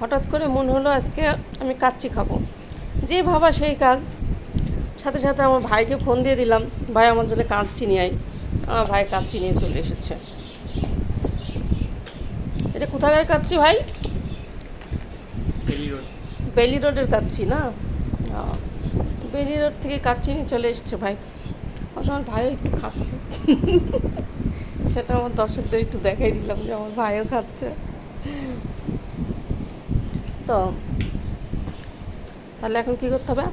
হঠাৎ করে মনে হলো আজকে আমি কাচ্চি খাব। যে ভাবা সেই কাজ। সাথে সাথে আমার ভাইকে ফোন দিয়ে দিলাম ভাই আমার জন্য কাচ্চি নিয়ে আয়। আমার ভাই কাচ্চি নিয়ে চলে এসেছে। এটা কোথাকার কাচ্চি ভাই? বেলি রোড। বেলি রোডের কাচ্চি না? বেলি রোড থেকে কাচ্চি নিয়ে চলে এসছে ভাই। অবশ্য আমার ভাইও একটু খাচ্ছে। সেটা আমার দর্শকদের একটু দেখাই দিলাম যে আমার ভাইও খাচ্ছে। তো। তাহলে এখন কি করতে হবে?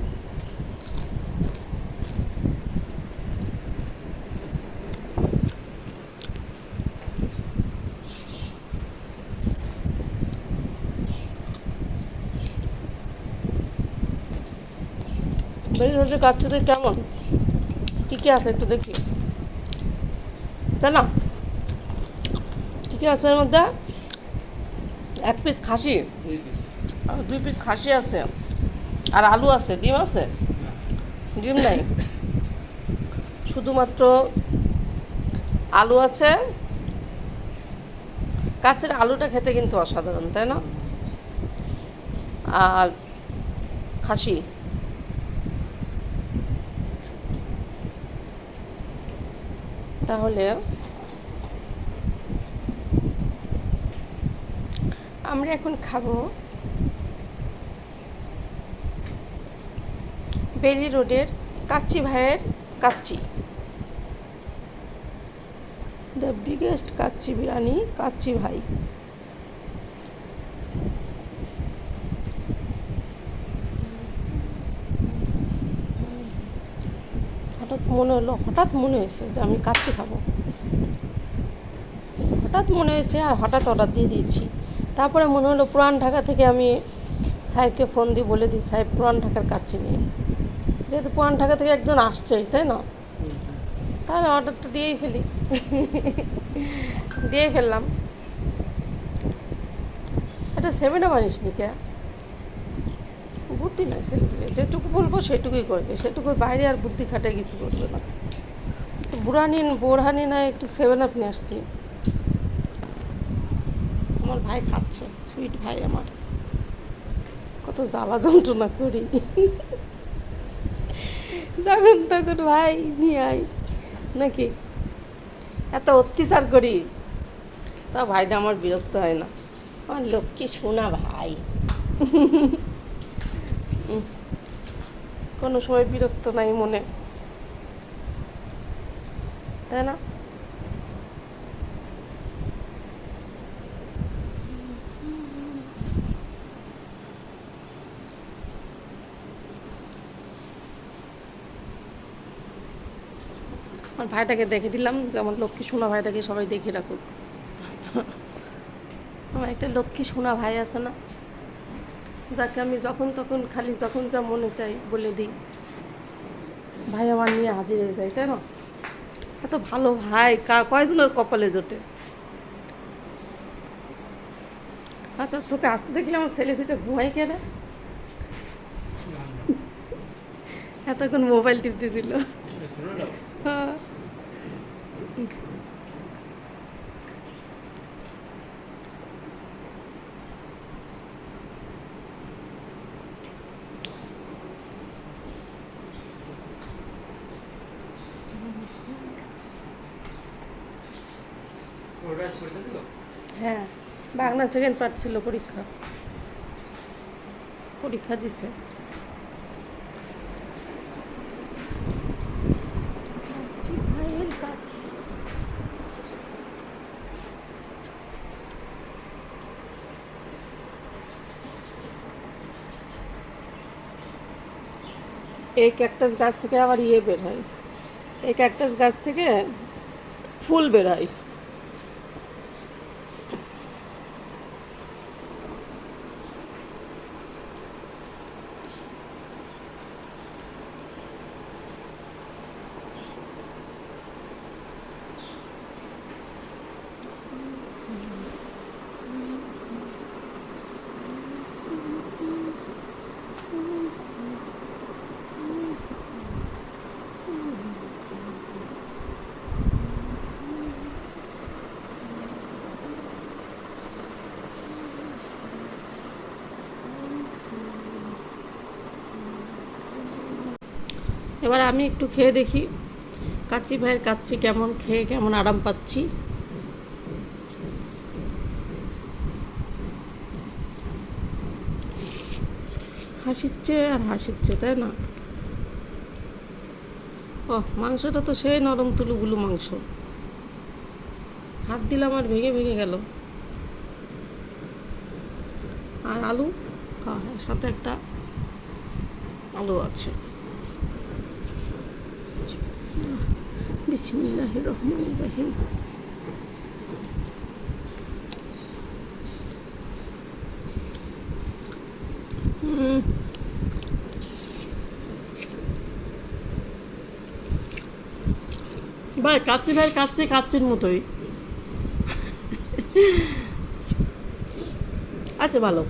বেলি কাচ্চিতে কেমন? কী কী আছে একটু দেখি। তাই না? কী কী আছে এর মধ্যে? এক পিস খাসি। দুই পিস খাসি আছে। আর আলু আছে, ডিম আছে? ডিম নাই? শুধুমাত্র আলু আছে। কাছের আলুটা খেতে কিন্তু অসাধারণ, তাই না? আর খাসি। তাহলে আমরা এখন খাব বেলি রোডের কাচ্চি ভাইয়ের kacchi. The biggest kacchi biryani Kacchi Bhai. হঠাৎ মনে হলো, হঠাৎ মনে হয়েছে যে আমি কাচ্চি খাব। হঠাৎ মনে হয়েছে আর হঠাৎ অর্ডার দিয়ে দিয়েছি। তারপরে মনে হলো পুরান ঢাকা থেকে আমি সাহেবকে ফোন দিয়ে বলে দিই, সাহেব, পুরান ঢাকার কাচ্চি নিয়ে। যেহেতু পুরান ঢাকা থেকে একজন আসছেই তাই না? তাহলে অর্ডারটা দিয়েই ফেলি। দিয়ে ফেললাম। এটা সেভেনে মানিস নি কে? বুদ্ধি নাই ছেলেগুলো যেটুকু বলব সেটুকুই করবে। সেটুকুর বাইরে আর বুদ্ধি খাটাই কিছু করবে না। বুড়ানি বোরহানি না একটু সেভেন আপ নিয়ে আসতি। আমার ভাই খাচ্ছে সুইট ভাই আমার। কত জ্বালা যন্ত্রণা করি। যখন তখন ভাই, নিয়ে আই নাকি? এত অত্যাচার করি। তা ভাইটা আমার বিরক্ত হয় না। আমার লক্ষ্মী শোনা ভাই। কোনো সময় বিরক্ত নাই মনে। তাই না? আমার ভাইটাকে দেখে দিলাম যে আমার লক্ষ্মী সোনা ভাইটাকে সবাই দেখে রাখুক। আমার একটা লক্ষ্মী সোনা ভাই আছে না, যাকে আমি যখন তখন খালি যখন যা মনে চাই বলে দিই। ভাই আমার নিয়ে হাজির হয়ে যায়, তাই না? এত ভালো ভাই, কা- কয়জনের কপালে জোটে? আচ্ছা তোকে আসতে দেখলে আমার ছেলে দুটো ঘুমাই কেনে? এতক্ষণ মোবাইল টিপতেছিল। হ্যাঁ বাংলা সেকেন্ড পার্ট ছিল পরীক্ষা। পরীক্ষা দিছে। এই ক্যাকটাস গাছ থেকে আবার ইয়ে বের হয়। এই ক্যাকটাস গাছ থেকে ফুল বের হয়। এবার আমি একটু খেয়ে দেখি। কাচ্চি ভাইয়ের কাচ্চি কেমন, খেয়ে কেমন আরাম পাচ্ছি। হাসিচ্ছে আর হাসিচ্ছে তাই না? ও মাংসটা তো সেই নরম তুলুগুলো মাংস। হাত দিলাম আর ভেঙে ভেঙে গেল। আর আলু? হ্যাঁ সাথে একটা আলু আছে। বিসমিল্লাহ রহমান রহিম হুম। ভাই কাচ্চি ভাই কাচ্চি কাচ্চির মতোই। আচ্ছা ভালো।